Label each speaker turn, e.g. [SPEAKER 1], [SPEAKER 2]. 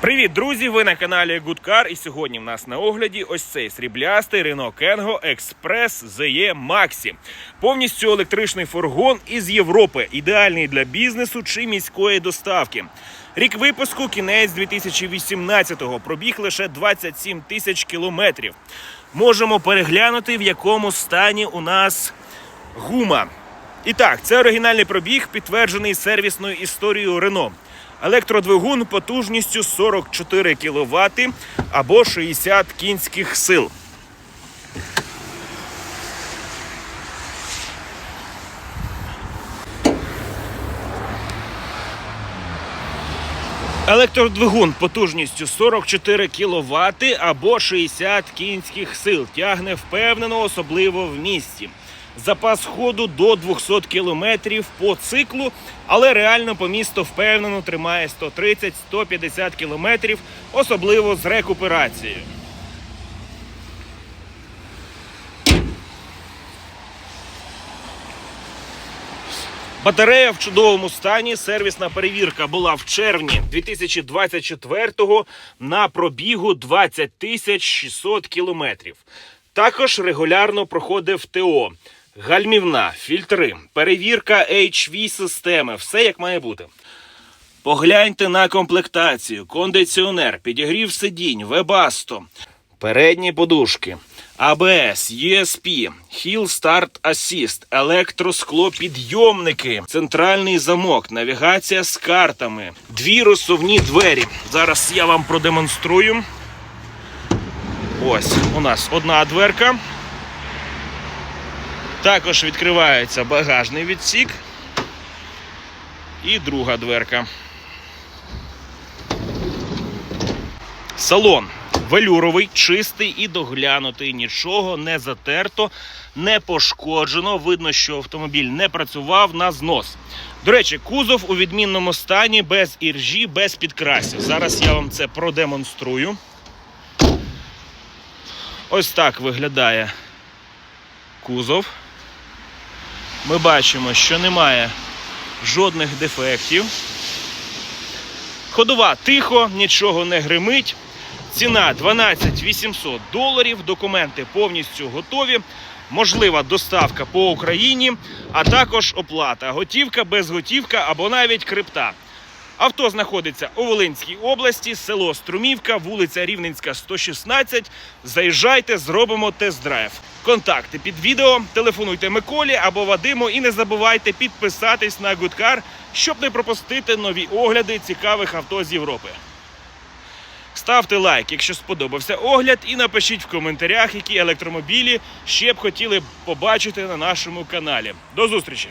[SPEAKER 1] Привіт, друзі! Ви на каналі Car і сьогодні в нас на огляді ось цей сріблястий Renault Kengo Express ZE Maxi. Повністю електричний фургон із Європи, ідеальний для бізнесу чи міської доставки. Рік випуску кінець 2018-го. Пробіг лише 27 тисяч кілометрів. Можемо переглянути, в якому стані у нас гума. І так, це оригінальний пробіг, підтверджений сервісною історією Renault. Електродвигун потужністю 44 кВт або 60 кінських сил. Електродвигун потужністю 44 кВт або 60 кінських сил тягне впевнено, особливо в місті. Запас ходу до 200 км по циклу, але реально по місту впевнено тримає 130-150 км, особливо з рекуперацією. Батарея в чудовому стані. Сервісна перевірка була в червні 2024-го на пробігу 20 тисяч 600 кілометрів. Також регулярно проходив ТО, гальмівна, фільтри, перевірка HV системи, все як має бути. Погляньте на комплектацію, кондиціонер, підігрів сидінь, вебасто, передні подушки, АБС, ESP, Hill Start Assist, електросклопідйомники, центральний замок, навігація з картами, дві розсувні двері. Зараз я вам продемонструю. Ось у нас одна дверка. Також відкривається багажний відсік. І друга дверка. Салон велюровий, чистий і доглянутий. Нічого не затерто, не пошкоджено. Видно, що автомобіль не працював на знос. До речі, кузов у відмінному стані, без іржі, без підкрасів. Зараз я вам це продемонструю. Ось так виглядає кузов. Ми бачимо, що немає жодних дефектів. Ходова тихо, нічого не гримить. Ціна 12 800 доларів. Документи повністю готові. Можлива доставка по Україні, а також оплата. Готівка, безготівка або навіть крипта. Авто знаходиться у Волинській області, село Струмівка, вулиця Рівненська, 116. Заїжджайте, зробимо тест-драйв. Контакти під відео. Телефонуйте Миколі або Вадиму і не забувайте підписатись на Гудкар, щоб не пропустити нові огляди цікавих авто з Європи. Ставте лайк, якщо сподобався огляд, і напишіть в коментарях, які електромобілі ще б хотіли побачити на нашому каналі. До зустрічі!